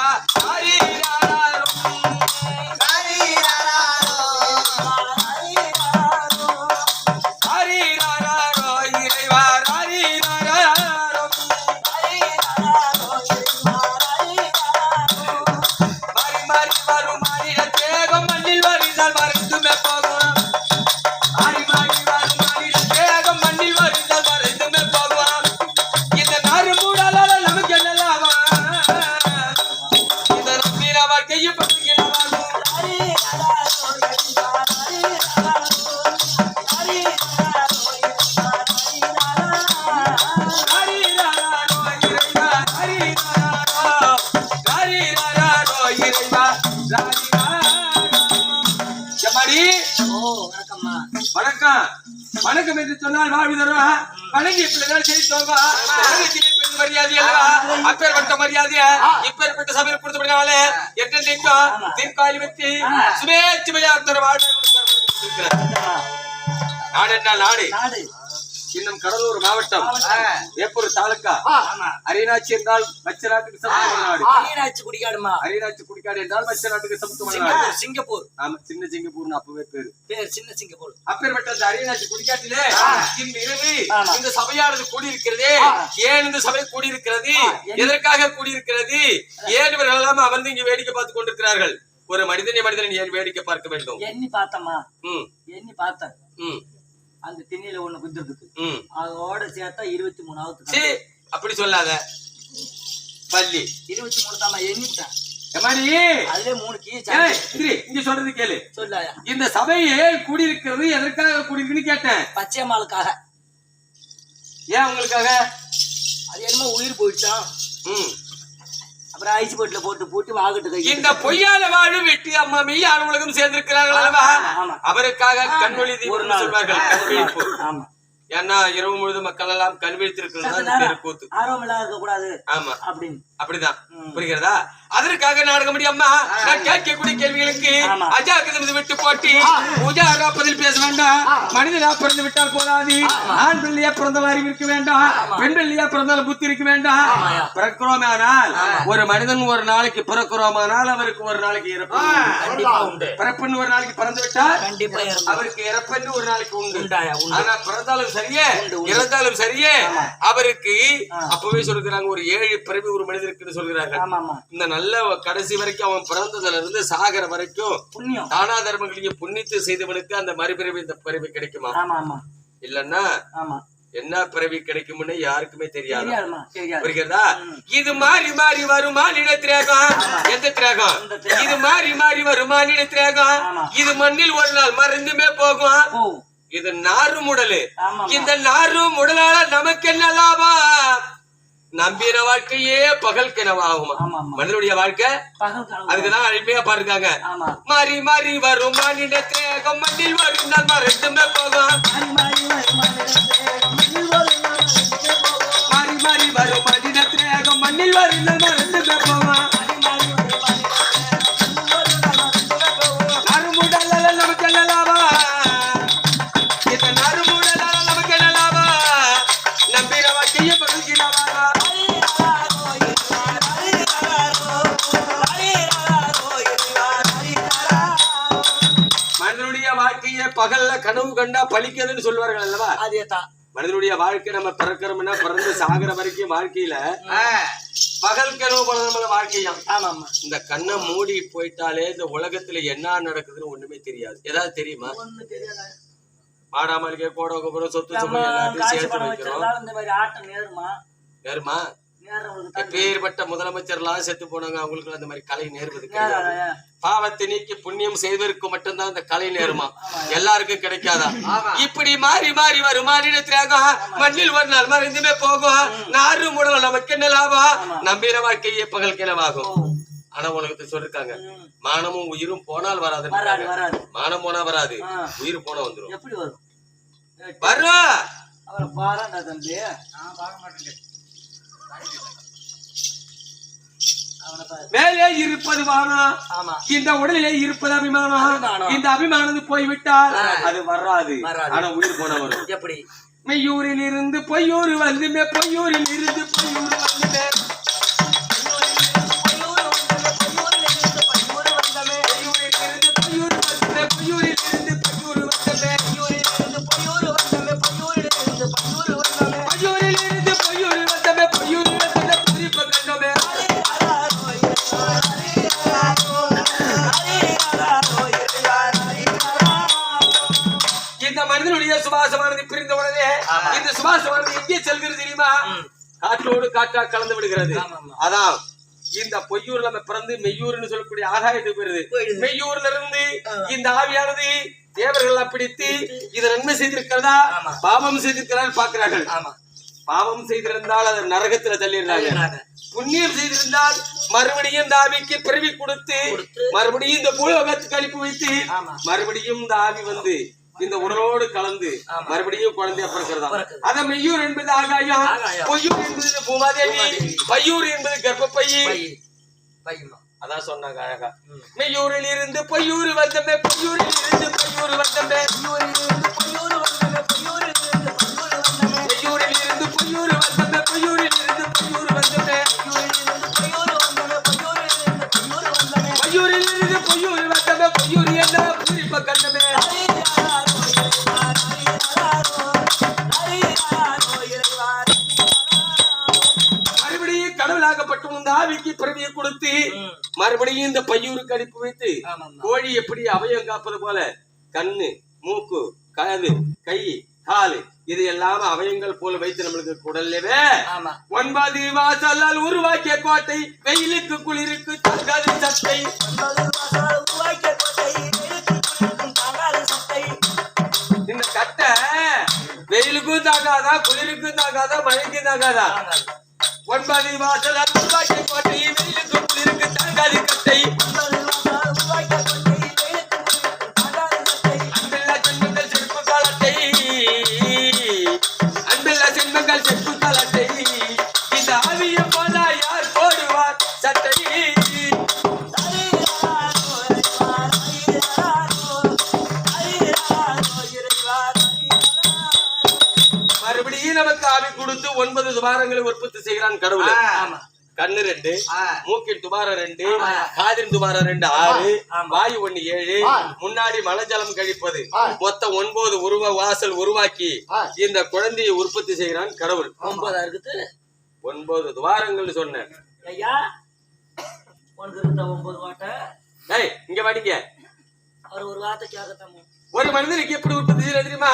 か வணக்கம் என்று சொன்னால் வாழ்வு தருவா வணங்கி பிள்ளைகள் செய்தோங்க வணக்கத்திலே மரியாதை அல்லவா? அப்பேற்பட்ட மரியாதைய இப்பேற்பட்ட சபையில் கொடுத்தபடினாலே என்றென்றைக்கும் தீர்க்காயில் வெற்றி சுமேச்சுமையா தர நாடு என்ன நாடு. இன்னும் கடலூர் மாவட்டம் வேப்பூர் தாலுக்கா அரியநாச்சி என்றால் மச்ச நாட்டுக்கு மீனாட்சி குடிகாடுமா? அரியநாச்சி குடிக்காடு என்றால் மச்ச நாட்டுக்கு சமத்துவமான சிங்கப்பூர் சிங்கப்பூர். ஆமா சின்ன சிங்கப்பூர்னு அப்பவே பேரு. பேர் சின்ன சிங்கப்பூர். அப்பேற்பட்ட அந்த அரியநாச்சி குடிக்காட்டிலே இந்த இரவு. இந்த சபையானது கூடியிருக்கிறதே. ஏன் இந்த சபை கூடியிருக்கிறது? எதற்காக கூடியிருக்கிறது? ஏன் இவர்கள் எல்லாம் அமர்ந்து இங்கு வேடிக்கை பார்த்து கொண்டிருக்கிறார்கள்? ஒரு மனிதனை மனிதனை ஏன் வேடிக்கை பார்க்க வேண்டும்? எண்ணி பார்த்தம்மா. ம். எண்ணி பார்த்தேன். ம். அந்த திண்ணில ஒண்ணு குத்துருக்கு ம். அதோட சேர்த்தா இருபத்தி மூணாவது அப்படி சொல்லாத. பள்ளி இருபத்தி மூணு தாமா எண்ணிவிட்டேன் எம்மாடி? அதுல மூணு இங்க சொல்றது கேளு. சொல்லாயா இந்த சபையே கூடியிருக்கிறது எதற்காக கூடியிருக்குன்னு கேட்டேன். பச்சையம்மாளுக்காக. ஏன் உங்களுக்காக? அது என்னமோ உயிர் போயிடுச்சான் ம். அப்புறம் ஐஸ் போட்டுல போட்டு போட்டு வாகட்டு இந்த பொய்யால வாழும் வெட்டி அம்மா மெய்யான உலகம் சேர்ந்திருக்கிறார்கள் அல்லவா. அவருக்காக கண்வழி தீபம் சொல்வார்கள். கண்விழிப்பு ஆமா. ஏன்னா இரவு முழுதும் மக்கள் எல்லாம் கண் விழித்திருக்கிறது சத்து பேரு நேரம் கூத்து ஆர்வம் இல்லாத இருக்க கூடாது ஆமா. அப்படின்னு. அப்படிதான். புரிகிறதா? அதற்காக நாடகம் முடியாம நான் கேட்கக்கூடிய கேள்விகளுக்கு. அஜாக்கிரதை விட்டு போட்டி. பூஜா நாற்பதில் பேச வேண்டாம். மனிதனா பிறந்து விட்டால் போதாது. ஆண் பிள்ளையா பிறந்த அறிவு இருக்க வேண்டாம். பெண் பிள்ளையா பிறந்தாலும் புத்தி இருக்க வேண்டாம். பிறக்கிறோமானால் ஒரு மனிதன் ஒரு நாளைக்கு பிறக்கிறோமானால் அவருக்கு ஒரு நாளைக்கு இறப்பு பிறப்புன்னு ஒரு நாளைக்கு பிறந்து விட்டால் அவருக்கு இறப்பென்று ஒரு நாளைக்கு உண்டு. ஆனா பிறந்தாலும் சரியே. இறந்தாலும் சரியே அவருக்கு. அப்பவே சொல்கிறாங்க ஒரு ஏழு பிறவி ஒரு மனிதருக்கு சொல்கிறார்கள். இந்த நல்ல கடைசி வரைக்கும் அவன் பிறந்ததுல இருந்து சாகர வரைக்கும் புண்ணியம். தானா தர்மங்களையும் புண்ணித்து செய்தவனுக்கு அந்த மறுபிறவி இந்த பிறவி கிடைக்குமா? இல்லன்னா என்ன பிறவி கிடைக்கும்னு யாருக்குமே தெரியாது? புரிகிறதா? இது மாறி மாறி வருமா எந்த திரேகம்? இந்த திரேகம். இது மாறி மாறி வருமா நினைத்திரேகம் ஆமா. இது மண்ணில் ஒரு நாள் மறந்துமே போகும். இது நாறு முடலு இந்த நாறு முடலால நமக்கு என்ன லாபம்? நம்பின வாழ்க்கையே பகல் கிணவாகுமா மனிதனுடைய வாழ்க்கை அதுக்குதான் அருமையா பாருக்காங்க மாறி மாறி வரும் மாநிலத்தேகம் மண்ணில் வரும் நாள் மறைந்துமே போகும். மாறி மாறி வரும் மனிதன் மண்ணில் வரும் மறைந்தே மனிதனுடைய வாழ்க்கையை பகல்ல கனவு கண்டா பலிக்குதுன்னு சொல்வார்கள் அல்லவா? அதேதான் மனிதனுடைய வாழ்க்கை நம்ம பிறக்கிறோம்னா பிறந்து சாகிற வரைக்கும் வாழ்க்கையில பகல் கனவு நம்மள வாழ்க்கையா? ஆமாமா இந்த கண்ணை மூடி போயிட்டாலே இந்த உலகத்துல என்ன நடக்குதுன்னு ஒண்ணுமே தெரியாது. ஏதாவது தெரியுமா? மாடாமலிகை கோடகோபுரம் சொத்து சேர்த்து வைக்கிறோம். நேருமா? எப்பேற்பட்ட முதலமைச்சர்லாம் செத்து போனாங்க. அவங்களுக்கு அந்த மாதிரி கலை நேர்வது பாவத்தை நீக்கி புண்ணியம் செய்வதற்கு மட்டும்தான் அந்த கலை நேருமா? எல்லாருக்கும் கிடைக்காதா? இப்படி மாறி மாறி வரும்? மாநிலத்திலாக மண்ணில் ஒரு நாள் மறைந்துமே போகும் நாறு முடல நமக்கு என்ன லாபம்? நம்பின வாழ்க்கையே பகல் கிணவாகும் ஆனா உலகத்தை சொல்லிருக்காங்க. மானமும் உயிரும் போனால் வராது மானம் போனா வராது. உயிர் போனா வந்துரும். எப்படி வரும்? வரும் மேலே இருப்பது வானம் ஆமா. இந்த உடலிலே இருப்பது அபிமானம். இந்த அபிமானம் போய்விட்டால். அது வராது. வராது. ஆனா உயிர் போன வரும் எப்படி? மெய்யூரில் இருந்து பொய்யூர் வந்துமே பொய்யூரில் இருந்து பொய்யூர் வந்துமே. இந்த சுவாசமானது எங்கே செல்கிறது தெரியுமா. காற்றோடு காற்றா கலந்து விடுகிறது. அதான் இந்த பொய்யூர்ல நம்ம பிறந்து மெய்யூர்னு சொல்லக்கூடிய ஆகாயத்துக்கு போயிருது. மெய்யூர்ல இருந்து. இந்த ஆவியானது தேவர்கள் பிடித்து இது நன்மை செய்திருக்கிறதா. பாவம் செய்திருக்கிறார் பார்க்கிறார்கள் ஆமா பாவம் செய்திருந்தால் அதை நரகத்துல தள்ளிடுறாங்க. புண்ணியம் செய்திருந்தால் மறுபடியும் இந்த ஆவிக்கு பிறவி கொடுத்து. மறுபடியும் இந்த பூலோகத்துக்கு அனுப்பி வைத்து. மறுபடியும் இந்த ஆவி வந்து இந்த உடலோடு கலந்து. மறுபடியும் குழந்தைய பிறக்கிறதா. அத மெய்யூர் என்பது ஆகாயம். பொய்யூர் என்பது பூமாதேவி. பையூர் என்பது கர்ப்பப்பை பை பையமா அதான் சொன்னாங்க அழகா. மெய்யூரில் இருந்து பொய்யூர் வந்தமே பொய்யூரில் இருந்து பொய்யூர் வந்தமே பொய்யூரிலிருந்து பொய்யூர் வந்தமே, பொய்யூரிலிருந்து பொய்யூர் வந்தமே. மெய்யூரில் இருந்து பொய்யூர் வந்தமே பொய்யூரில் இருந்து பொய்யூர் வந்தமே பொய்யூர். பொய்யூரில் இருந்து பொய்யூர் வந்தமே பொய்யூர் என்ன பூரிப்ப கண்டமே மறுபடியும் இந்த பையூருக்கு அனுப்பி வைத்து. கோழி எப்படி அவயம் காப்பது போல கண்ணு மூக்கு காது கை காலு இது எல்லாம் அவயங்கள் போல வைத்து நம்மளுக்கு குடல்லவே ஒன்பது வாசலால் உருவாக்கிய கோட்டை வெயிலுக்கு குளிருக்கு தங்காது சட்டை. இந்த கட்டை வெயிலுக்கும் தாங்காதா குளிருக்கும் தாங்காதா மழைக்கும் தாங்காதா. ஒன்பது வாசலால் உருவாக்கிய கோட்டை வெயிலுக்கு குளிருக்கு தாங்காது கட்டை அன்பில்லா செல்வங்கள் செருப்பு காலத்தை. அன்பில்லா செல்வங்கள் காலத்தை. இந்த ஆவிய போல யார் போடுவார் சட்டை? மறுபடியும் நமக்கு ஆவி கொடுத்து ஒன்பது துவாரங்களை உற்பத்தி செய்கிறான் கடவுள். ஆமா. கண்ணு ரெண்டு ஆ. மூக்கின் துபாரம் ரெண்டு. காதின் துபாரம் ரெண்டு ஆறு. வாயு ஒண்ணு ஏழு. முன்னாடி மலஜலம் கழிப்பது. மொத்தம் ஒன்பது உருவ வாசல் உருவாக்கி. இந்த குழந்தையை உற்பத்தி செய்கிறான் கடவுள். ஒன்பதா இருக்குது? ஒன்பது துவாரங்கள் சொன்னேன். ஐயா உனக்கு இருந்த ஒன்பது வாட்டை. ஏய் இங்க வாடிங்க அவர் ஒரு வார்த்தை கேட்கத்தாமோ ஒரு மனிதனுக்கு எப்படி உற்பத்தி செய்யறது தெரியுமா?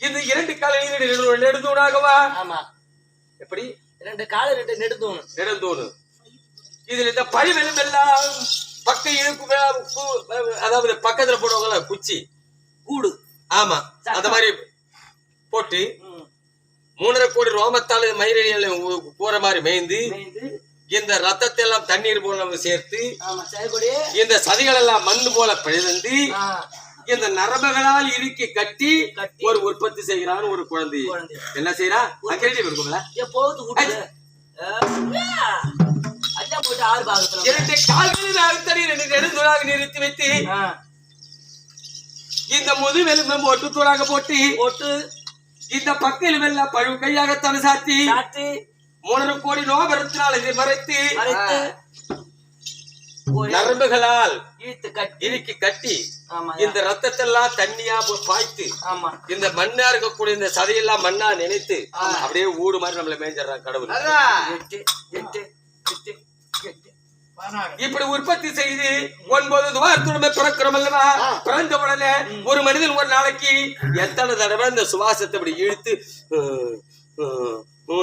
இந்த இரண்டு கால நீர் நெடுந்தூணாகவா ஆமா. எப்படி? ரெண்டு கால ரெண்டு நெடுந்தோணும் நெடுந்தூணு இதுல இந்த பழிவெளும் எல்லாம் பக்க இழுப்பு அதாவது பக்கத்துல போடுவாங்கல்ல குச்சி. கூடு. ஆமா அந்த மாதிரி போட்டு. மூணரை கோடி ரோமத்தால் மயிரடியில் போற மாதிரி மேய்ந்து இந்த ரத்தத்தை எல்லாம் தண்ணீர் போல சேர்த்து இந்த சதிகள் எல்லாம் மண்ணு போல பிழந்து இந்த நரம்புகளால் இறுக்கி கட்டி ஒரு உற்பத்தி செய்கிறான் ஒரு குழந்தை. என்ன செய்யறா அக்கறை இருக்கும்ல இரண்டு கால்களில் அழுத்தடி ரெண்டு நெடுந்தூராக நிறுத்தி வைத்து இந்த முதுவெலும்பு ஒட்டு தூளாக போட்டு போட்டு இந்த பக்கையில் வெள்ள பழு கையாக தலை சாத்தி மூணரை கோடி நோபரத்தினால் இதை மறைத்து நரம்புகளால் இழுத்து கட்டி. இறுக்கி கட்டி ஆமா இந்த ரத்தத்தை எல்லாம் தண்ணியா போ- பாய்த்து ஆமா. இந்த மண்ணா இருக்கக்கூடிய இந்த சதையெல்லாம் மண்ணா நினைத்து அப்படியே ஊடு மாதிரி நம்மள மேய்ஞ்சிடறான் கடவுள். எட்டு எட்டு எட்டு எட்டு. இப்படி உற்பத்தி செய்து ஒன்பது துவாரத்துடமே பிறக்கிறோம் அல்லவா? பிறந்த உடனே ஒரு மனிதன் ஒரு நாளைக்கு எத்தனை தடவை இந்த சுவாசத்தை இப்படி இழுத்து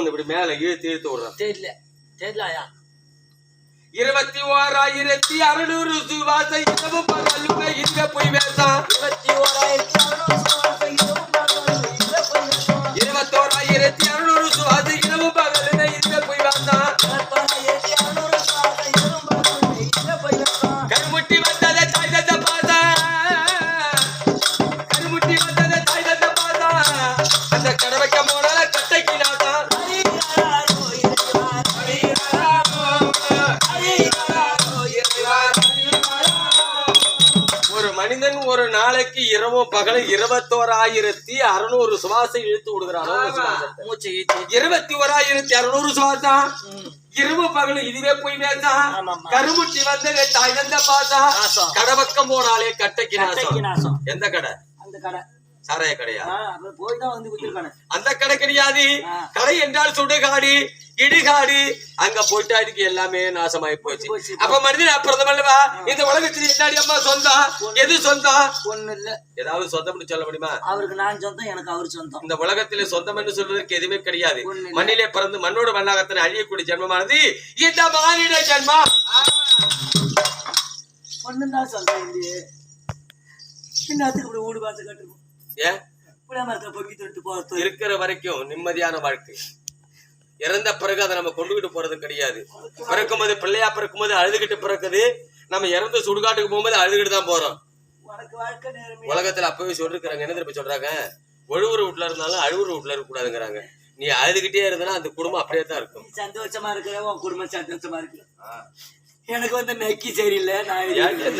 இப்படி மேல இழுத்து இழுத்து விடுறான்? தெரியல. தெரியலையா? இருபத்தி ஓராயிரத்தி அறுநூறு சுவாசம் இரவு பகலுமே இங்க போய் வேசாம் இருபத்தி ஓராயிரத்தி அறுநூறு மனிதன் ஒரு நாளைக்கு இரவும் பகலும் இருபத்தோராயிரத்தி அறுநூறு சுவாசம் இழுத்து விடுகிறான். இருபத்தி ஓராயிரத்தி அறுநூறு சுவாசம் ம். இரவு பகலும் இதுவே போய் ஆமாம்மா. கருமுட்டி வந்தது தாய் தந்த பாசா நாசம். கடவக்கம் போனாலே கட்டைக்கு நாசம். எந்த கடை அந்த கடை சாராய கடையா? அந்த கடை கிடையாது. கடை என்றால் சுடுகாடு இடுகாடு. அங்க போயிட்டா இதுக்கு எல்லாமே நாசமாயி போச்சு. அப்ப மனிதன் பிறந்தமல்லவா இந்த உலகத்துல என்னடி அம்மா சொந்தம் எது சொந்தம் ஒண்ணு இல்ல. ஏதாவது சொந்தம்னு சொல்ல முடியுமா? அவருக்கு நான் சொந்தம் எனக்கு அவர் சொந்தம். இந்த உலகத்திலே சொந்தம் என்று சொல்வதற்கு எதுவுமே கிடையாது. மண்ணிலே பிறந்து மண்ணோடு மண்ணாகத்தனை அழியக்கூடிய ஜென்மமானது இந்த மானிட ஜென்மம். ஒண்ணு தான் சொந்தம் இல்லையே. பின்னாத்துக்கு இப்படி ஊடு பார்த்து கட்டுருவோம் இருக்கிற வரைக்கும் நிம்மதியான வாழ்க்கை. இறந்த பிறகு அதை நம்ம கொண்டுகிட்டு போறது கிடையாது. பிறக்கும்போது பிள்ளையா பிறக்கும்போது அழுதுகிட்டு பிறக்குது. நம்ம இறந்து சுடுகாட்டுக்கு போகும்போது அழுதுகிட்டு தான் போறோம். உலகத்துல அப்பவே சொல்லிருக்கிறாங்க. என்ன திருப்பி சொல்றாங்க? ஒழுவுற வீட்டுல இருந்தாலும் அழுவுற வீட்டுல இருக்க கூடாதுங்கிறாங்க நீ அழுதுகிட்டே இருந்தனா அந்த குடும்பம் அப்படியே தான் இருக்கும். சந்தோஷமா இருக்கிற உன் குடும்பம் சந்தோஷமா இருக்கு. எனக்கு வந்து நெக்கி சரியில்லை நான் இருக்கிறேன்